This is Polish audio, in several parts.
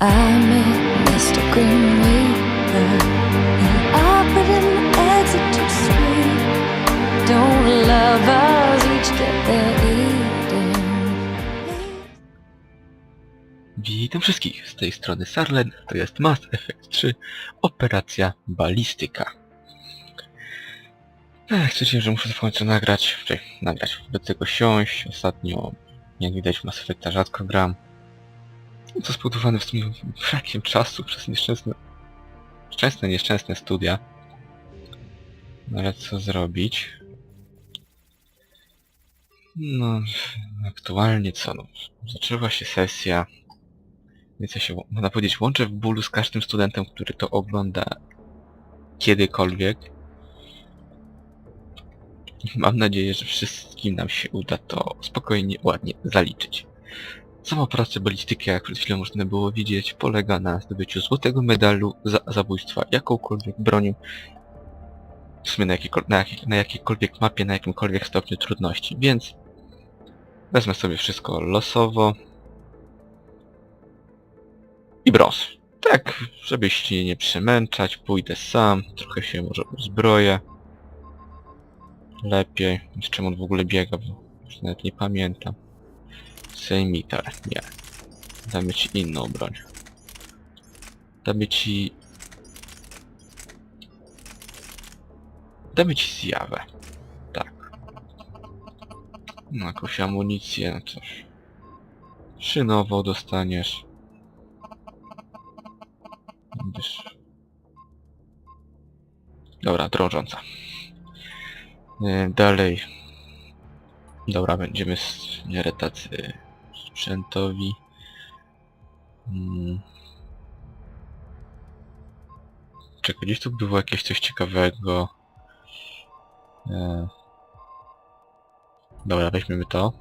I met Mr. Green Reaper. He offered an exit to sweet. Don't lovers each get their? Witam wszystkich, z tej strony Sarlen, to jest Mass Effect 3, Operacja Balistyka. Ech, stwierdziłem, że muszę w końcu nagrać, czy nagrać, do tego siąść, ostatnio, jak widać w Mass Effecta rzadko gram. Co spowodowane w sumie brakiem czasu przez nieszczęsne, szczęsne, nieszczęsne studia. No ale co zrobić? No, aktualnie co no, zaczęła się sesja, więc ja się, można powiedzieć, łączę w bólu z każdym studentem, który to ogląda kiedykolwiek. Mam nadzieję, że wszystkim nam się uda to spokojnie, ładnie zaliczyć. Sama operacja balistyki, jak przed chwilą można było widzieć, polega na zdobyciu złotego medalu za zabójstwa jakąkolwiek bronią, w sumie na, na, na jakiejkolwiek mapie, na jakimkolwiek stopniu trudności, więc wezmę sobie wszystko losowo, i brąz. Tak, żeby się nie przemęczać, pójdę sam, trochę się może uzbroję. Lepiej, z czym on w ogóle biega, bo już nawet nie pamiętam. Sejmitar, nie. Damy ci inną broń. Damy ci... Damy ci zjawę. Tak. No, jakąś amunicję, no coś. Szynową dostaniesz. Będziesz... Dobra, drążąca. E, Dalej. Dobra, będziemy miarę tacy sprzętowi. Mm. Czekaj, gdzieś tu było jakieś coś ciekawego. E... Dobra, weźmiemy to.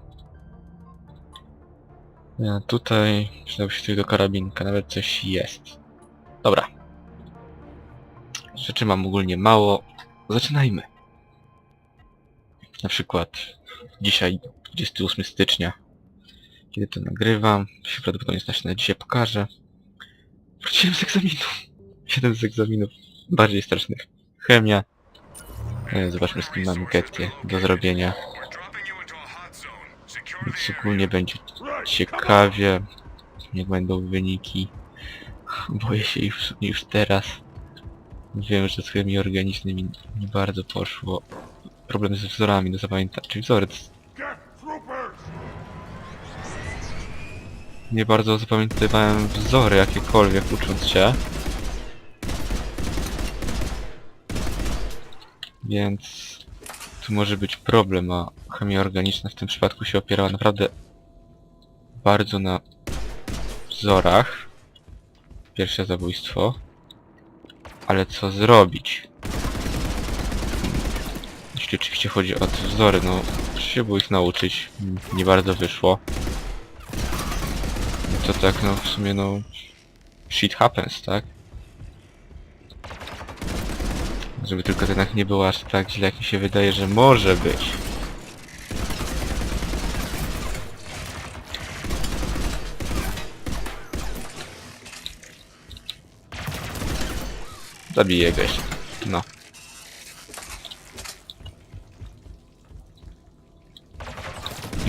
E, tutaj przydałby się coś do karabinka, nawet coś jest. Dobra. Rzeczy mam ogólnie mało. Zaczynajmy. Na przykład dzisiaj 28 stycznia. Kiedy to nagrywam, to się prawdopodobnie znacznie dzisiaj pokażę. Wróciłem z egzaminu. Jeden z egzaminów bardziej strasznych. Chemia. E, Zobaczmy z kim mamy getty do zrobienia. Więc ogólnie będzie ciekawie. Jak będą wyniki. Boję się już, już teraz. Wiem, że z chemii organicznymi nie bardzo poszło. Problemy ze wzorami do zapamiętania. Czyli wzory. to jest- Nie bardzo zapamiętywałem wzory jakiekolwiek ucząc się. Więc tu może być problem, a chemia organiczna w tym przypadku się opierała naprawdę bardzo na wzorach. Pierwsze zabójstwo. Ale co zrobić? Jeśli oczywiście chodzi o te wzory, no się było ich nauczyć. Nie bardzo wyszło. No to tak no w sumie no... Shit happens, tak? Żeby tylko jednak nie było aż tak źle jak mi się wydaje, że może być. Zabiję go jeszcze. No.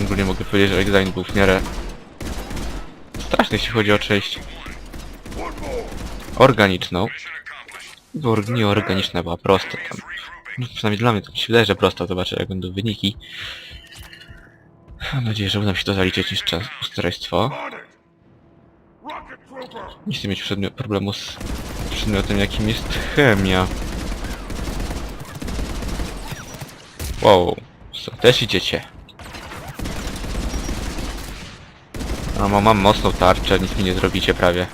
Ogólnie mogę powiedzieć, że egzamin był w miarę straszny, jeśli chodzi o część organiczną. Bo org- nieorganiczna była prosta tam. No, przynajmniej dla mnie to się wydaje, że prosta. Zobaczę jak będą wyniki. Mam nadzieję, że uda mi się to zaliczyć niż ustrojstwo. Nie chcę mieć przedmio- problemu z przedmiotem jakim jest chemia. Wow, co, też idziecie? No, mam, mam mocną tarczę, nic mi nie zrobicie prawie.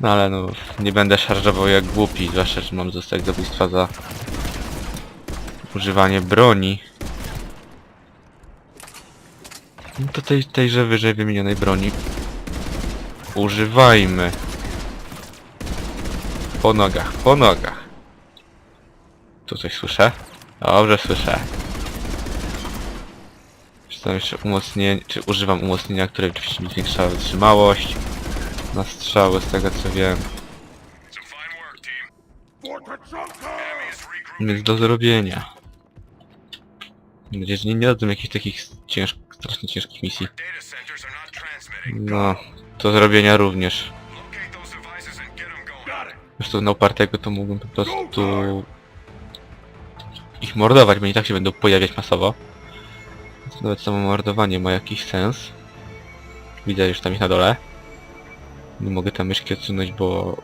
No ale no, nie będę szarżował jak głupi, zwłaszcza, że mam zostać zabójstwa za używanie broni. No to tej, tejże wyżej wymienionej broni używajmy. Po nogach, po nogach. Tu coś słyszę? Dobrze słyszę. Tam jeszcze umocnienie, czy używam umocnienia, które oczywiście mi zwiększa wytrzymałość na strzały, z tego co wiem. Więc do zrobienia. Mam nadzieję, że nie, nie dadzą jakichś takich cięż, strasznie ciężkich misji. No, do zrobienia również. Zresztą na upartego to mógłbym po prostu ich mordować, bo i tak się będą pojawiać masowo. Nawet samo mordowanie ma jakiś sens. Widzę już tam ich na dole. Nie mogę tam myszki odsunąć, bo...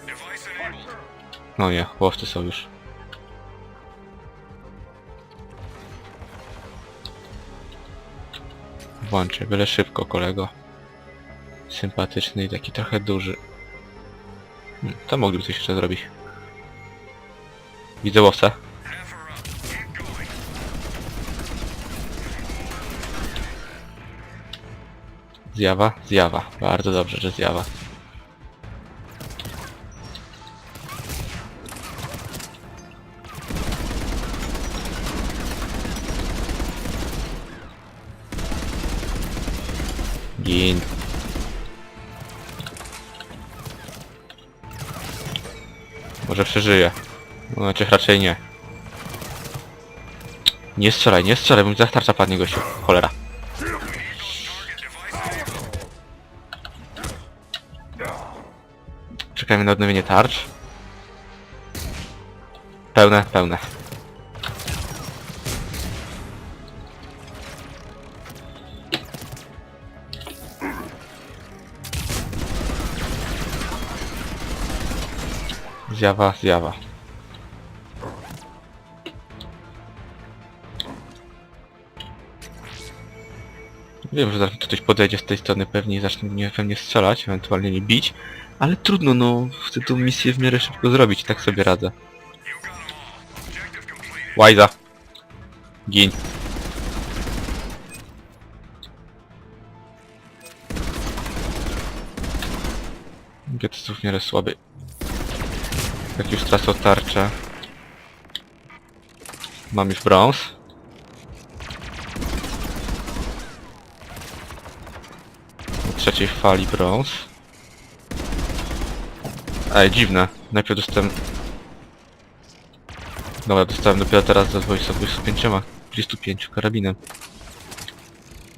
No nie, łowcy są już. Włączę, byle szybko kolego. Sympatyczny i taki trochę duży. Hmm, to mogliby coś jeszcze zrobić. Widzę łowcę. Zjawa? Zjawa. Bardzo dobrze, że zjawa. Gin. Może przeżyje. No, znaczy raczej nie. Nie strzelaj, nie strzelaj, bo mi zaraz tarcza padnie gościu. Cholera. Czekajmy na odnowienie tarcz. Pełne, pełne. Zjawa, zjawa. Wiem, że zaraz ktoś podejdzie z tej strony pewnie i zacznie mnie we mnie strzelać, ewentualnie mnie bić, ale trudno, no, chcę tą misję w miarę szybko zrobić, tak sobie radzę. Łajza. Gin. Get jest w miarę słaby. Jak już tracą tarczę. Mam już brąz. Trzeciej fali brąz. Ej, dziwne. Najpierw dostałem... Dobra, dostałem dopiero teraz za 20 25, 35 karabinem.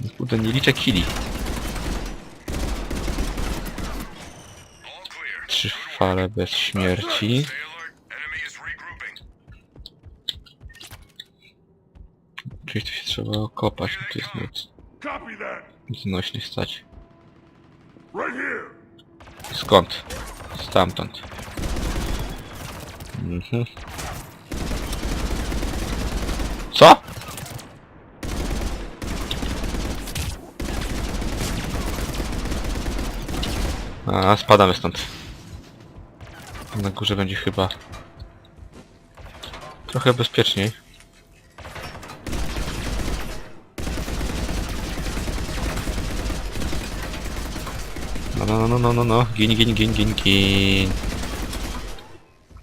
No Kurde, nie liczę killi. Trzy fale bez śmierci. Czyli się trzeba okopać, no to jest nic. That. Znośnie stać. Skąd? Stamtąd. Mhm. Co? A, spadamy stąd. Na górze będzie chyba trochę bezpieczniej. No, no, no, no, no, no, gin, gin, gin, gin, gin.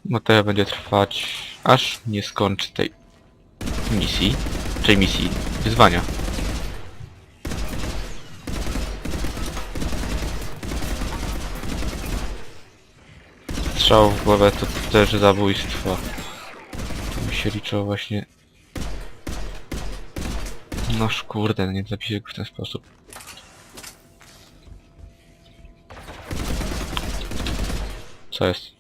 No to będzie trwać, aż nie skończy tej misji, tej misji wyzwania. Strzał w głowę to też zabójstwo. Tu mi się liczyło właśnie... Noż kurde, no nie zapiszę go w ten sposób. Co jest?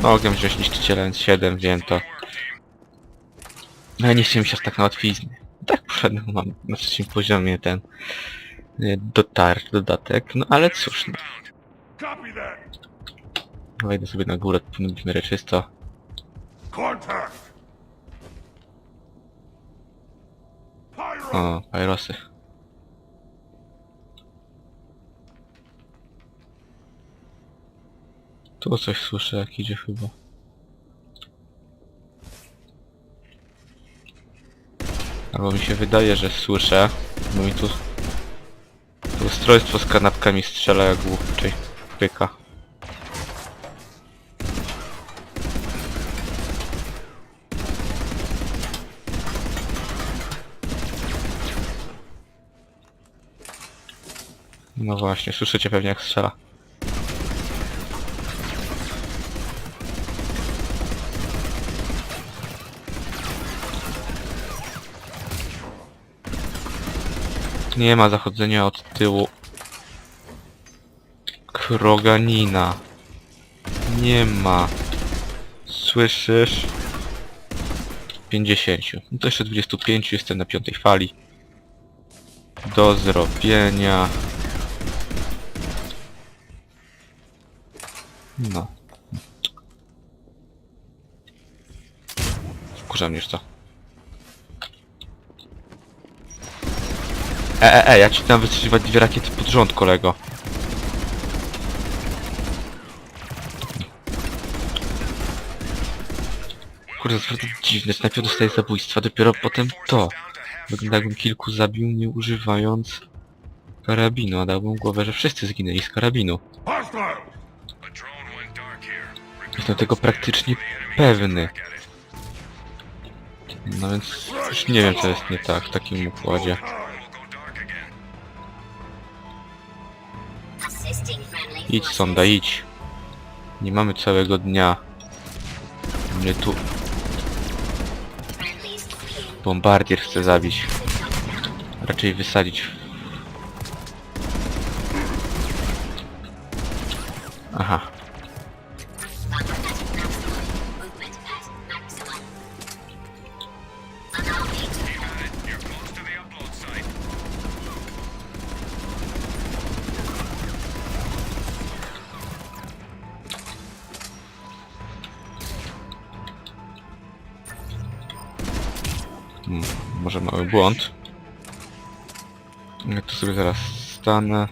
Mogę wziąć niszczyciela N7, wiem to. No ja nie chciałem się aż tak na łatwizny. Tak poszedłem, mam na trzecim poziomie ten y, dotar, dodatek, no ale cóż, no. Wejdę sobie na górę, powinno być miarę czysto. Contact. Pyro. O, pyrosy. Tu coś słyszę, jak idzie chyba. Albo mi się wydaje, że słyszę, bo mi tu... To ustrojstwo z kanapkami strzela jak głupczej. pyka. No właśnie, słyszycie pewnie jak strzela. Nie ma zachodzenia od tyłu. Kroganina. Nie ma. Słyszysz? 50. No to jeszcze 25, jestem na piątej fali. Do zrobienia. No. Wkurza mnie już to. E, e, e, ja ci tam wystrzeliwać dwie rakiety pod rząd, kolego. Kurde, to naprawdę dziwne, najpierw dostaję zabójstwa, dopiero potem to. Wygląda jakbym kilku zabił nie używając karabinu, a dałbym głowę, że wszyscy zginęli z karabinu. Jestem tego praktycznie pewny. No więc już nie wiem co jest nie tak w takim układzie. Idź sonda, idź. Nie mamy całego dnia. Mnie tu bombardier chce zabić. Raczej wysadzić. Aha. Mały błąd. Ja tu sobie zaraz stanę.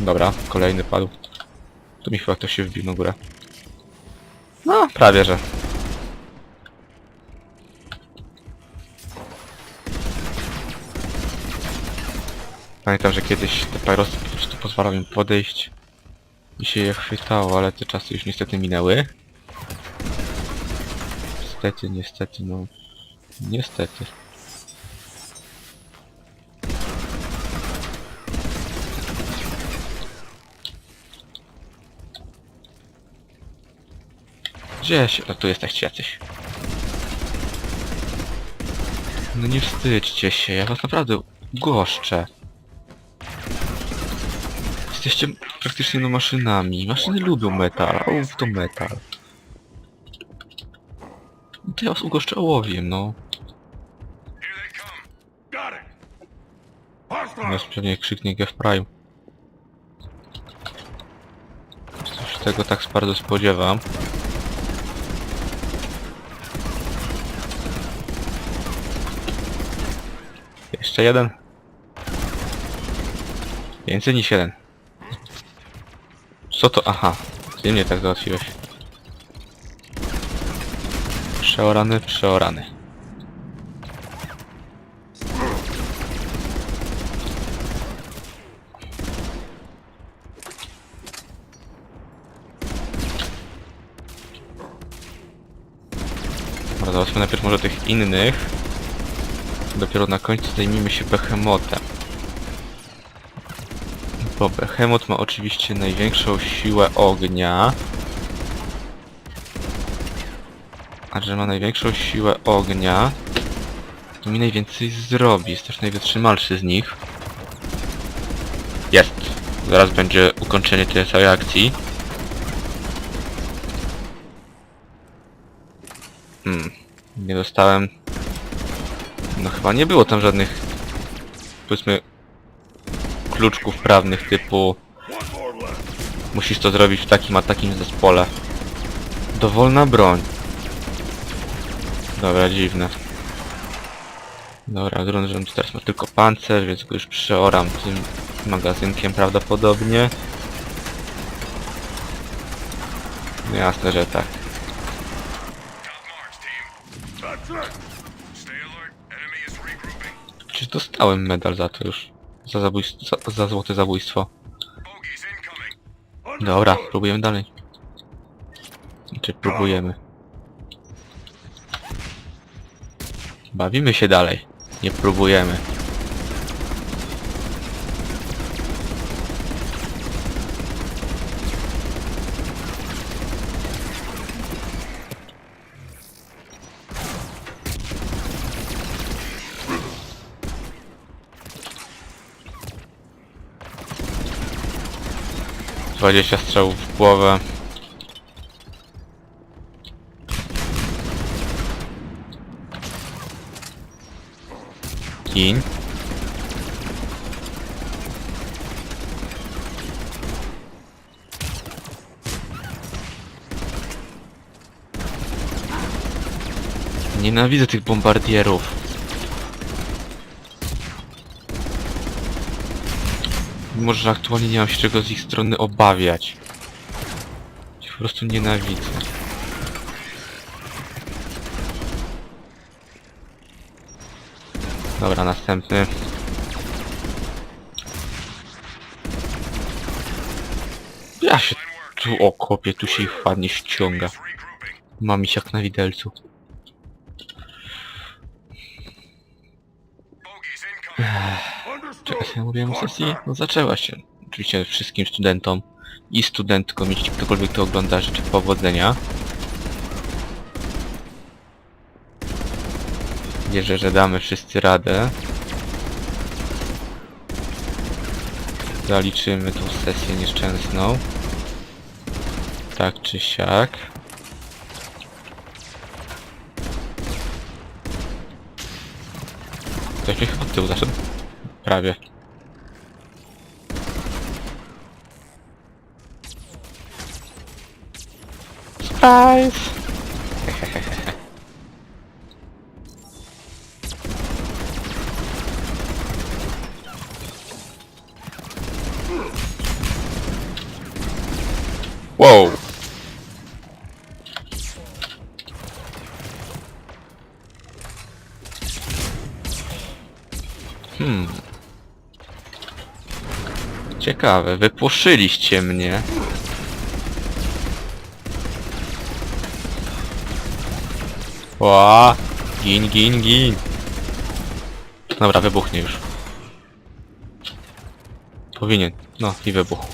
Dobra, kolejny padł. Tu mi chyba ktoś się wbił na górę. No, prawie że. Pamiętam, że kiedyś te pyrosy po prostu pozwalały mi podejść i się je chwytało, ale te czasy już niestety minęły. Niestety, niestety, no... Niestety. Gdzie się... A tu jesteście jacyś. No nie wstydźcie się, ja was naprawdę goszczę. Jesteście praktycznie no maszynami. Maszyny lubią metal, a to metal. No to ja was ołowiem, no. Hostiles! pewnie krzyknie Gef Prime. Coś tego tak bardzo spodziewam. Jeszcze jeden. Więcej niż jeden. Co to? Aha. Ty mnie tak załatwiłeś. Przeorany, przeorany. Dobra, załatwmy najpierw może tych innych. Dopiero na końcu zajmijmy się Behemotem. Bo Behemot ma oczywiście największą siłę ognia. A że ma największą siłę ognia, to mi najwięcej zrobi. Jest też najwytrzymalszy z nich. Jest! Zaraz będzie ukończenie tej całej akcji. Hmm, nie dostałem... No chyba nie było tam żadnych, powiedzmy, kluczków prawnych typu musisz to zrobić w takim a takim zespole. Dowolna broń. Dobra, dziwne. Dobra, drążem teraz ma tylko pancerz, więc go już przeoram tym magazynkiem prawdopodobnie. No Jasne, że tak. Czy dostałem medal za to już? Za zabójstwo, za, za złote zabójstwo. Dobra, próbujemy dalej. Czy próbujemy? Bawimy się dalej. Nie próbujemy. Dwadzieścia strzałów w głowę. Gin. Nienawidzę tych bombardierów. Mimo, że aktualnie nie mam się czego z ich strony obawiać. Po prostu nienawidzę. Dobra, następny. Ja się tu okopię, tu się ich ładnie ściąga. Mam ich jak na widelcu. Bogies Understood. ja mówiłem o sesji? No zaczęła się. Oczywiście wszystkim studentom i studentkom, jeśli ktokolwiek to ogląda, życzę powodzenia. Wierzę, że damy wszyscy radę. Zaliczymy tą sesję nieszczęsną. Tak czy siak. Ktoś mnie chyba od tyłu zaszedł. Prawie. Surprise! Wow! Ciekawe, wypłoszyliście mnie. Ła! Gin, gin, gin. Dobra, wybuchnie już. Powinien. No i wybuchł.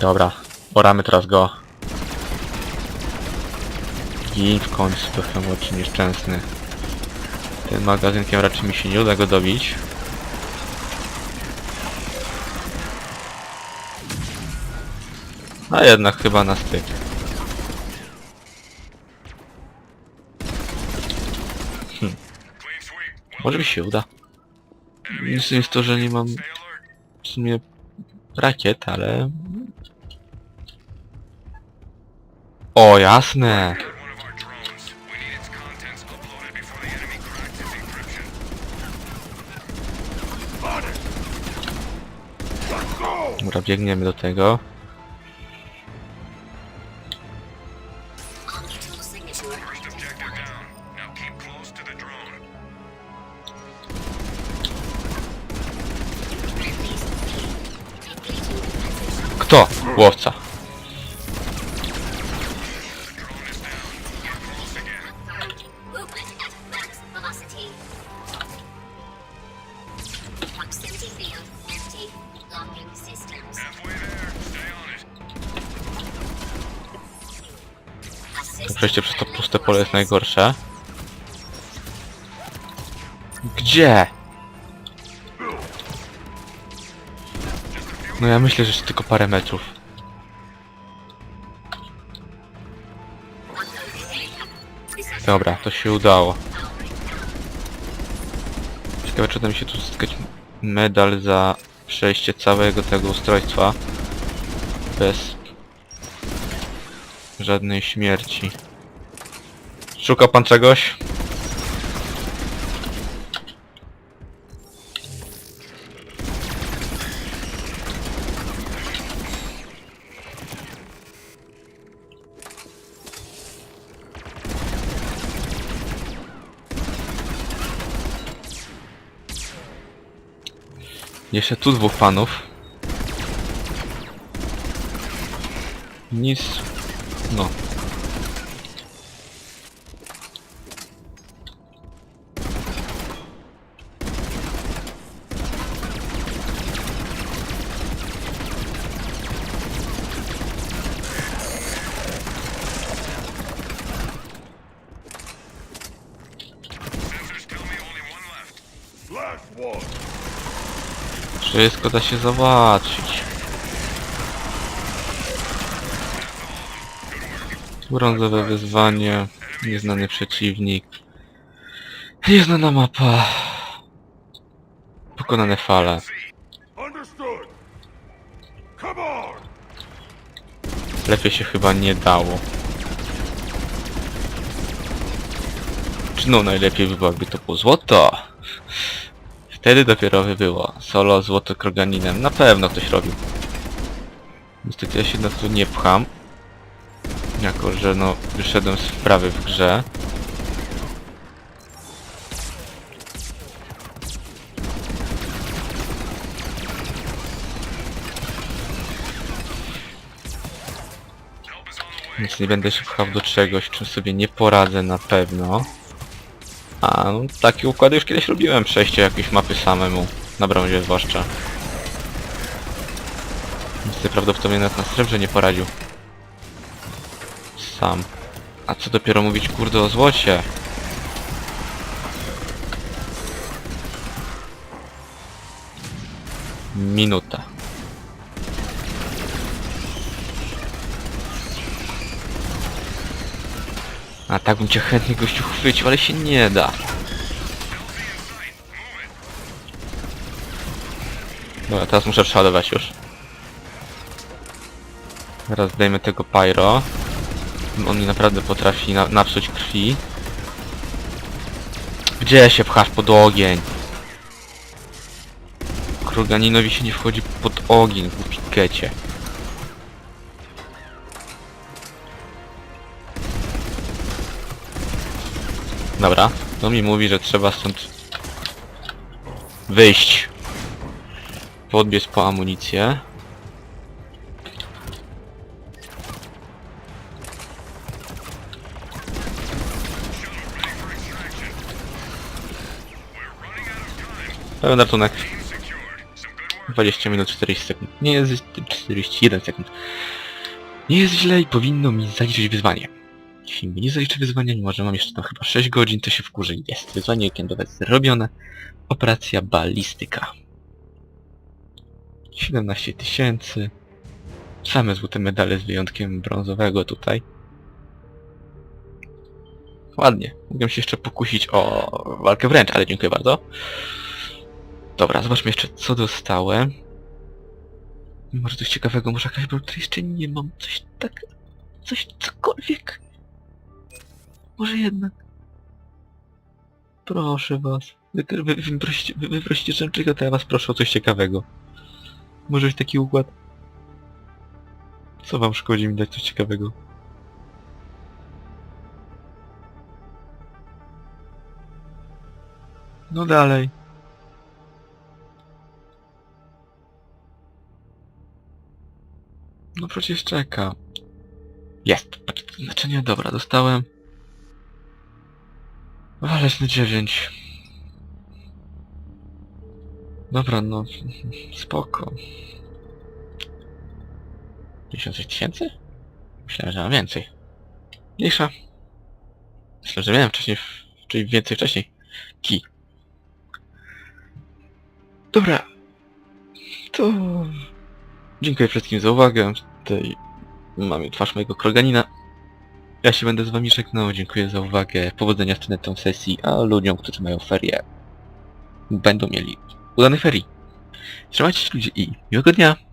Dobra, poramy teraz go. Gin w końcu, to hamulczy nieszczęsny. Tym magazynkiem raczej mi się nie uda go dobić. A jednak chyba na styk. Sweep. Może mi się uda. Nic jest to, że nie mam w sumie rakiet, ale... Let's go. Dobra, biegniemy do tego. Przejście przez to puste pole jest najgorsze. Gdzie? No ja myślę, że jeszcze tylko parę metrów. Dobra, to się udało. Ciekawe, czy uda mi się tu zyskać medal za przejście całego tego ustrojstwa bez Żadnej śmierci. Szuka pan czegoś? Jeszcze tu dwóch panów. Nic. No. Wszystko da się załatwić. Brązowe wyzwanie, nieznany przeciwnik, nieznana mapa, pokonane fale. Lepiej się chyba nie dało. Czy no najlepiej by było, jakby to było złoto? Wtedy dopiero by było. Solo złoto kroganinem. Na pewno ktoś robił. Niestety ja się na to nie pcham. Jako, że no wyszedłem z wprawy w grze. Więc nie będę się pchał do czegoś, czym sobie nie poradzę na pewno. A, no, takie układy już kiedyś robiłem, przejście jakiejś mapy samemu. Na brązie zwłaszcza. Niestety prawdopodobnie nawet na srebrze nie poradził. Sam. A co dopiero mówić kurde o złocie? Minuta. A tak bym cię chętnie gościu chwycił, ale się nie da. Dobra, teraz muszę przeładować już. Teraz zdejmę tego pyro. On mi naprawdę potrafi na napsuć krwi. Gdzie się pchasz pod ogień? Kruganinowi się nie wchodzi pod ogień, głupi kecie. Dobra, to mi mówi, że trzeba stąd wyjść. Podbiec po amunicję. Pełen ratunek. Team secured. Some good work. 20 minut 40 sekund. Nie jest 41 sekund. Nie jest źle i powinno mi zaliczyć wyzwanie. Jeśli mi nie zaliczy wyzwania, mimo że mam jeszcze tam chyba 6 godzin, to się wkurzę. Jest wyzwanie weekendowe zrobione. Operacja balistyka. 17 tysięcy. Same złote medale z wyjątkiem brązowego tutaj. Ładnie. Mogłem się jeszcze pokusić o walkę wręcz, ale dziękuję bardzo. Dobra, zobaczmy jeszcze co dostałem. Może coś ciekawego, może jakaś broń, jeszcze nie mam. Coś tak... Coś, cokolwiek. Może jednak. Proszę was. Wy, wy, wy, wy, wy prosicie czego, to ja was proszę o coś ciekawego. Może być taki układ? Co wam szkodzi mi dać coś ciekawego? No dalej. No przecież czeka. Jest. Znaczenie, dobra, dostałem. Ależ na 9. Dobra, no spoko. 10 tysięcy? Myślałem, że mam więcej. Mniejsza. Myślę, że miałem wcześniej, czyli więcej wcześniej. Ki. Dobra. To... Dziękuję wszystkim za uwagę. Tutaj mamy twarz mojego kroganina. Ja się będę z wami żegnał. Dziękuję za uwagę. Powodzenia w tą sesji, a ludziom, którzy mają ferie, będą mieli udanych ferii. Trzymajcie się ludzie i miłego dnia!